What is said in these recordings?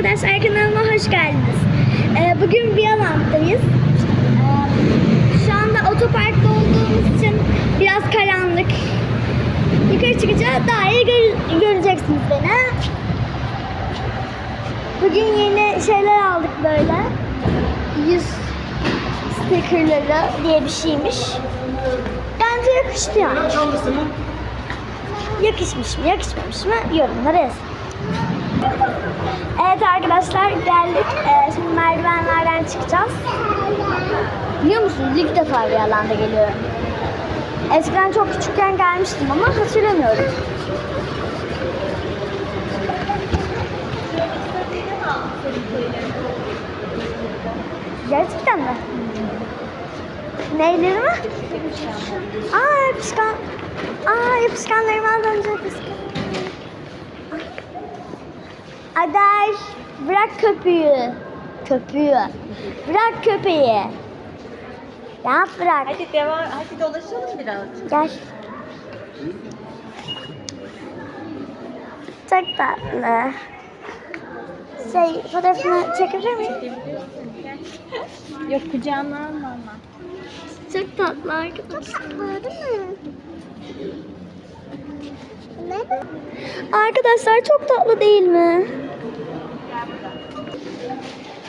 arkadaşlar kanalıma hoş geldiniz. Ee, bugün Viyaland'dayız. Ee, şu anda otoparkta olduğumuz için biraz karanlık. Yukarı çıkacağız daha iyi gör- göreceksiniz beni. Bugün yeni şeyler aldık böyle. Yüz stickerları diye bir şeymiş. Bence yakıştı yani. Yakışmış mı yakışmamış mı yorumlara yazın. Evet arkadaşlar geldik. Ee, şimdi merdivenlerden çıkacağız. Biliyor musunuz ilk defa bir alanda geliyorum. Eskiden çok küçükken gelmiştim ama hatırlamıyorum. Gerçekten mi? Neyleri mi? Aa yapışkan. Aa yapışkanlarımı az önce yapışkan. Aday bırak köpüğü. Köpüğü. Bırak köpeği. Ya bırak. Hadi devam, hadi dolaşalım biraz. Gel. Çok tatlı. Şey fotoğrafını çekebilir miyim? Yok kucağına alma ama. Çok tatlı arkadaşlar değil mi? Arkadaşlar çok tatlı değil mi?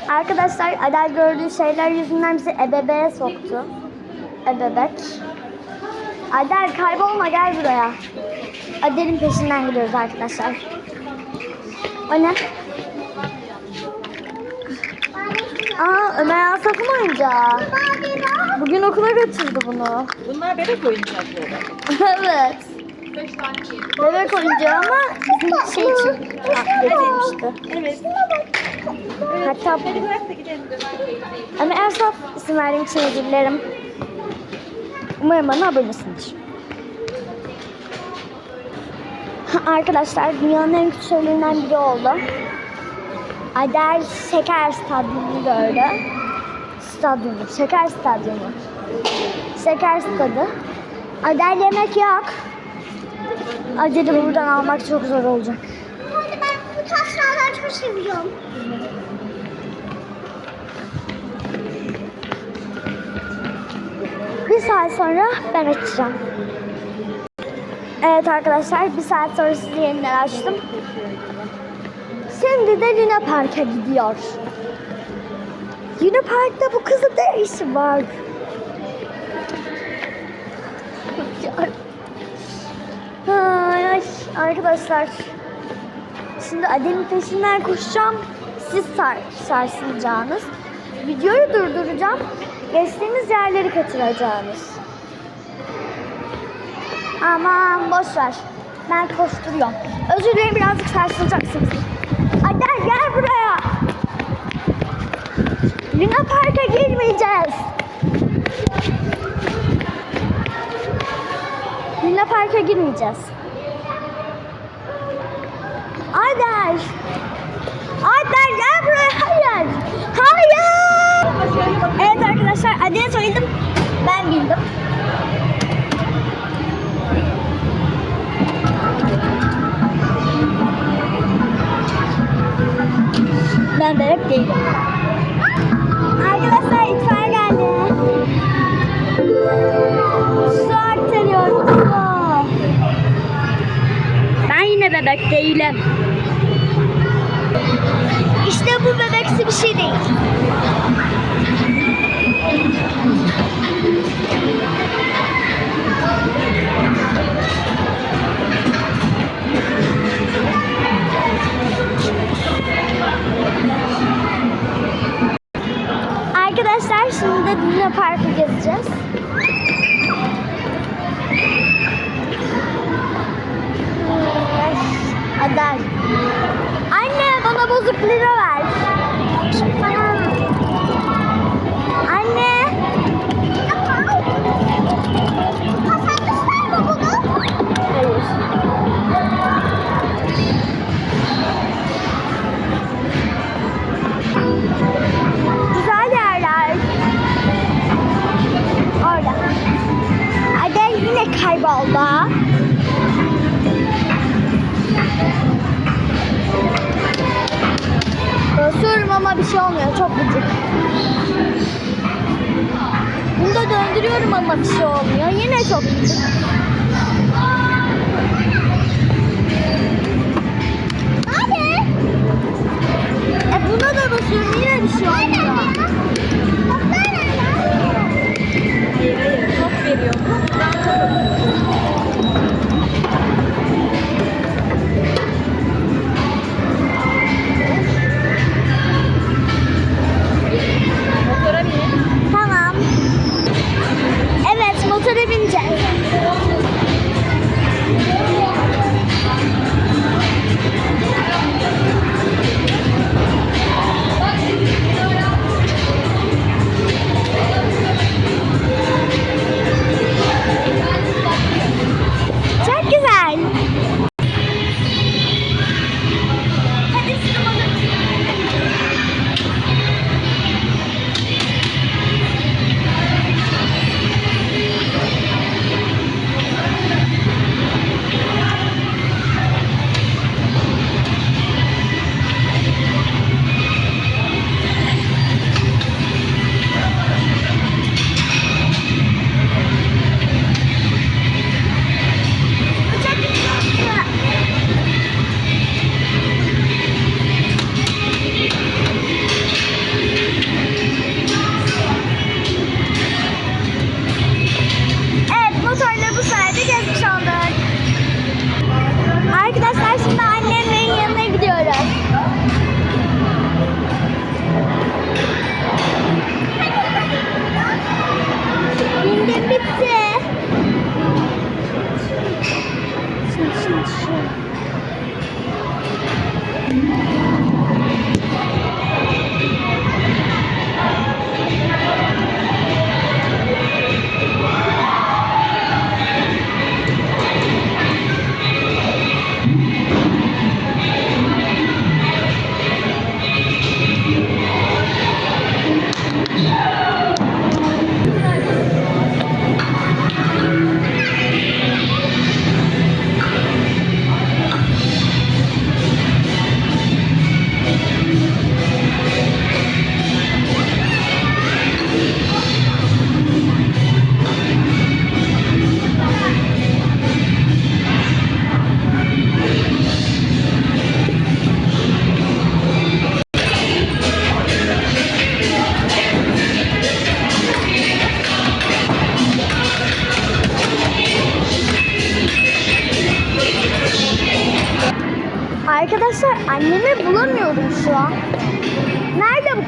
Arkadaşlar Adel gördüğü şeyler yüzünden bizi ebebeğe soktu. Ebebek. Adel kaybolma gel buraya. Adel'in peşinden gidiyoruz arkadaşlar. O ne? Aa Ömer Asaf'ın oyuncağı. Bugün okula götürdü bunu. Bunlar bebek oyuncakları. evet. Bebek oyuncağı ama bizim şey için getirmişti. Evet. Hatta Hadi bırak da gidelim. Ömer Ersaf isim verdiğim için özür dilerim. Umarım bana abonesindir. Arkadaşlar dünyanın en küçük şeylerinden biri oldu. Adel Şeker Stadyumu gördü. Stadyumu, Şeker Stadyumu. Şeker Stadı. Adel yemek yok. Adel'i buradan almak çok zor olacak. Ben bu taşlardan çok seviyorum. Bir saat sonra ben açacağım. Evet arkadaşlar bir saat sonra sizi yeniden açtım. Şimdi de Luna Park'a gidiyor. Luna Park'ta bu kızın ne işi var? Ay, arkadaşlar. Şimdi Adem'in peşinden koşacağım. Siz sar, sarsılacağınız. Videoyu durduracağım. Geçtiğimiz yerleri kaçıracağınız. Aman boş. Ben koşturuyorum. Özür dilerim birazcık sarsılacaksınız. Adel gel buraya. Luna Park'a girmeyeceğiz. Luna Park'a girmeyeceğiz. Adel. Adel gel buraya. Hayır. Hayır. Evet arkadaşlar Adel'e söyledim. Ben bildim. Ben bebek değilim. Arkadaşlar itfaiye bebek değilim. İşte bu bebeksi bir şey değil. Adel. Anne bana bozuk lira ver. Anne. Hayır. Güzel yerler. Orada. Adel yine kayboldu. Ama bir şey olmuyor. Çok gıcık. Bunu da döndürüyorum ama bir şey olmuyor. Yine çok gıcık. Hadi. E buna da basıyorum yine bir şey olmuyor.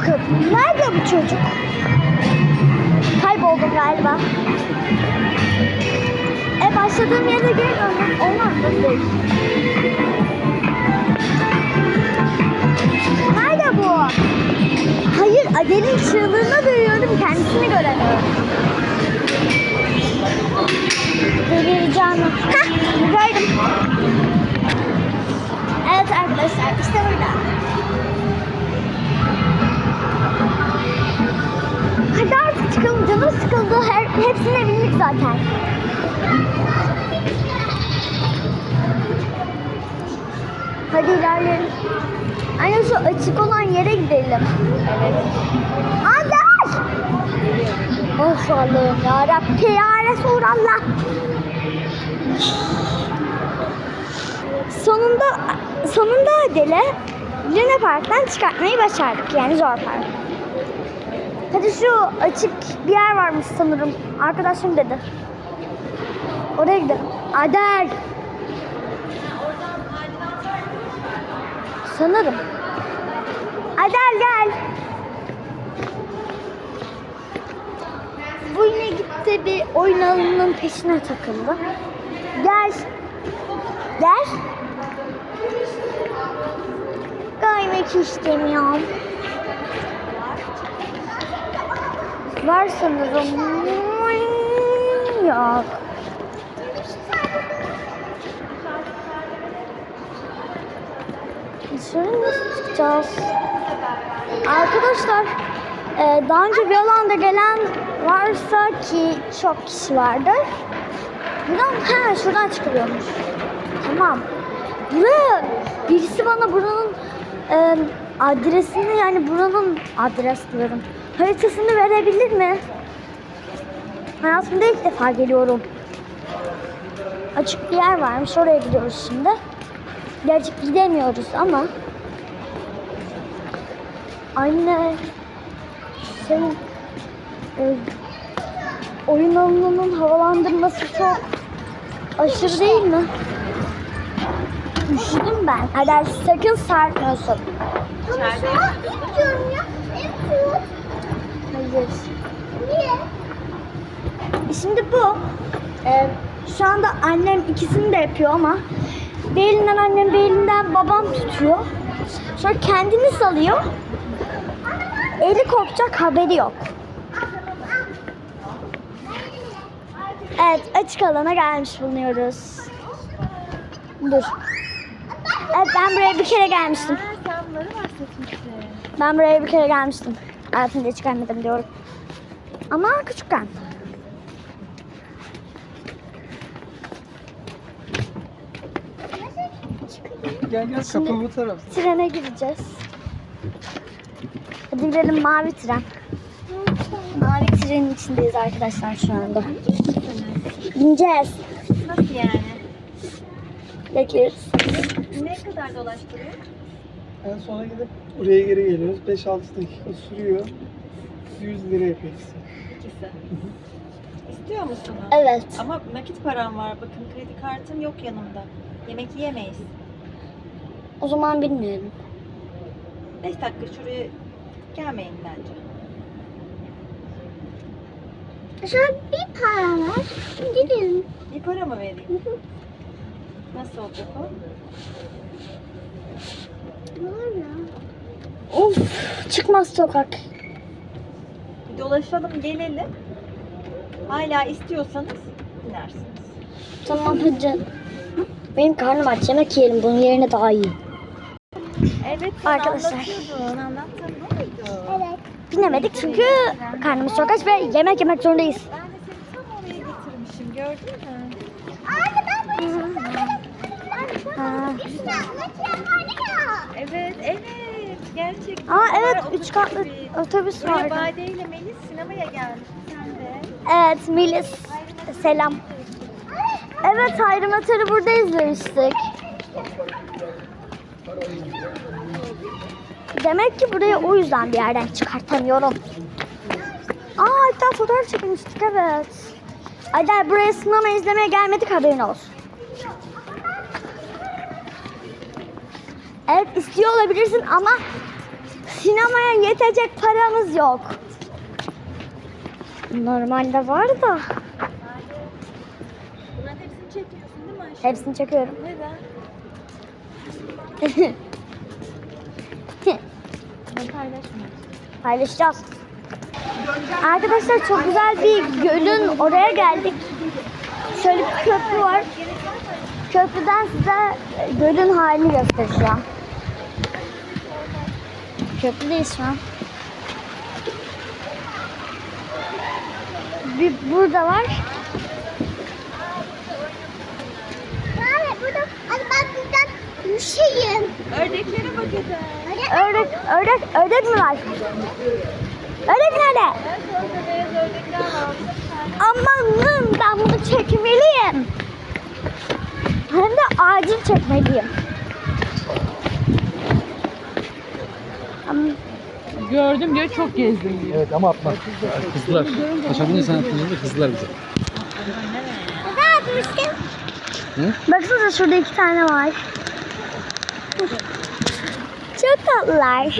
Kadın? Nerede bu çocuk? Kayboldum galiba. E başladığım geri döndüm. Olmaz da. Nerede bu? Hayır Adel'in çığlığını duyuyorum. Kendisini göremiyorum. Delireceğim. Hah gördüm. Evet arkadaşlar işte burada. Hepsine bindik zaten. Hadi ilerleyelim. Anne şu açık olan yere gidelim. Evet. Aday! Of Allah'ım ya Rabbi ya Resulallah. Sonunda sonunda Adele Luna Park'tan çıkartmayı başardık. Yani zor park. Hadi şu açık bir yer varmış sanırım. Arkadaşım dedi. Oraya gidelim. Adel. Sanırım. Adel gel. Bu yine gitti bir oyun alanının peşine takıldı. Gel. Gel. Gelmek istemiyorum. Var sanırım. Yok. Dışarı nasıl çıkacağız? Arkadaşlar e, daha önce bir alanda gelen varsa ki çok kişi vardır. Buradan, ha şuradan çıkılıyormuş. Tamam. Buraya birisi bana buranın e, adresini yani buranın adres diyorum. Haritasını verebilir mi? Hayatımda ilk defa geliyorum. Açık bir yer varmış. Oraya gidiyoruz şimdi. Gerçi gidemiyoruz ama. Anne. Senin e, oyun alanının havalandırması çok aşırı değil mi? Üşüdüm ben. Hadi sakın sarkmıyorsun. İçeride Hayır. Niye? Şimdi bu e, şu anda annem ikisini de yapıyor ama bir elinden annem bir elinden babam tutuyor. Sonra kendini salıyor. Eli korkacak haberi yok. Evet açık alana gelmiş bulunuyoruz. Dur. Evet ben buraya bir kere gelmiştim. Ben buraya bir kere gelmiştim. Hayatımda hiç gelmedim diyorum. Ama küçükken. Gel gel Şimdi- kapı bu taraf. Trene gireceğiz. Hadi gidelim mavi tren. Mavi trenin içindeyiz arkadaşlar şu anda. Bineceğiz. Nasıl yani? Bekleriz. Ne kadar dolaştırıyor? En sona gidip buraya geri geliyoruz. 5-6 dakika sürüyor. 100 lira yapıyor ikisi. İkisi. İstiyor musun? Evet. Ama nakit param var. Bakın kredi kartım yok yanımda. Yemek yiyemeyiz. O zaman bilmiyorum. 5 dakika şuraya gelmeyin bence. Şöyle bir para var. Gidelim. Bir para mı vereyim? Nasıl olacak o? Of çıkmaz sokak. Dolaşalım gelelim. Hala istiyorsanız inersiniz. Tamam hadi. Benim karnım aç yemek yiyelim bunun yerine daha iyi. Evet Arkadaşlar. anlatıyordun. Anlattın ne muydu? Evet. Binemedik çünkü karnımız çok aç ve yemek yemek zorundayız. Ben de seni tam oraya getirmişim gördün mü? Ha. Evet evet gerçekten. Aa Var, evet üç katlı gibi. otobüs Buraya vardı. Bade ile Melis sinemaya gelmiş. Sen de. Evet Melis selam. Evet Hayri Matar'ı burada izlemiştik. Demek ki burayı o yüzden bir yerden çıkartamıyorum. Aa hatta fotoğraf çekmiştik evet. Adel buraya sinema izlemeye gelmedik haberin olsun. Evet istiyor olabilirsin ama sinemaya yetecek paramız yok. Normalde var da Bunların hepsini çekiyorsun değil mi Ayşe? hepsini çekiyorum. Neden? Ben. Paylaşacağız. Arkadaşlar çok güzel bir gölün oraya geldik. Şöyle bir köprü var. Köprüden size gölün halini göstereceğim. Köprüdeyiz şu an. Bir burada var. burada ben buradan şeyim. Ördeklere bak Eda. Ördek, ördek, ördek mi var? Ördek nerede? Amanın ben bunu çekmeliyim. Hem de acil çekmeliyim. Gördüm diyor çok gezdim diyor. Evet ama atma. Kızlar. Taşadın insan hakkında kızlar bize. Ne yapmıştım? Baksanıza şurada iki tane var. Çok tatlılar.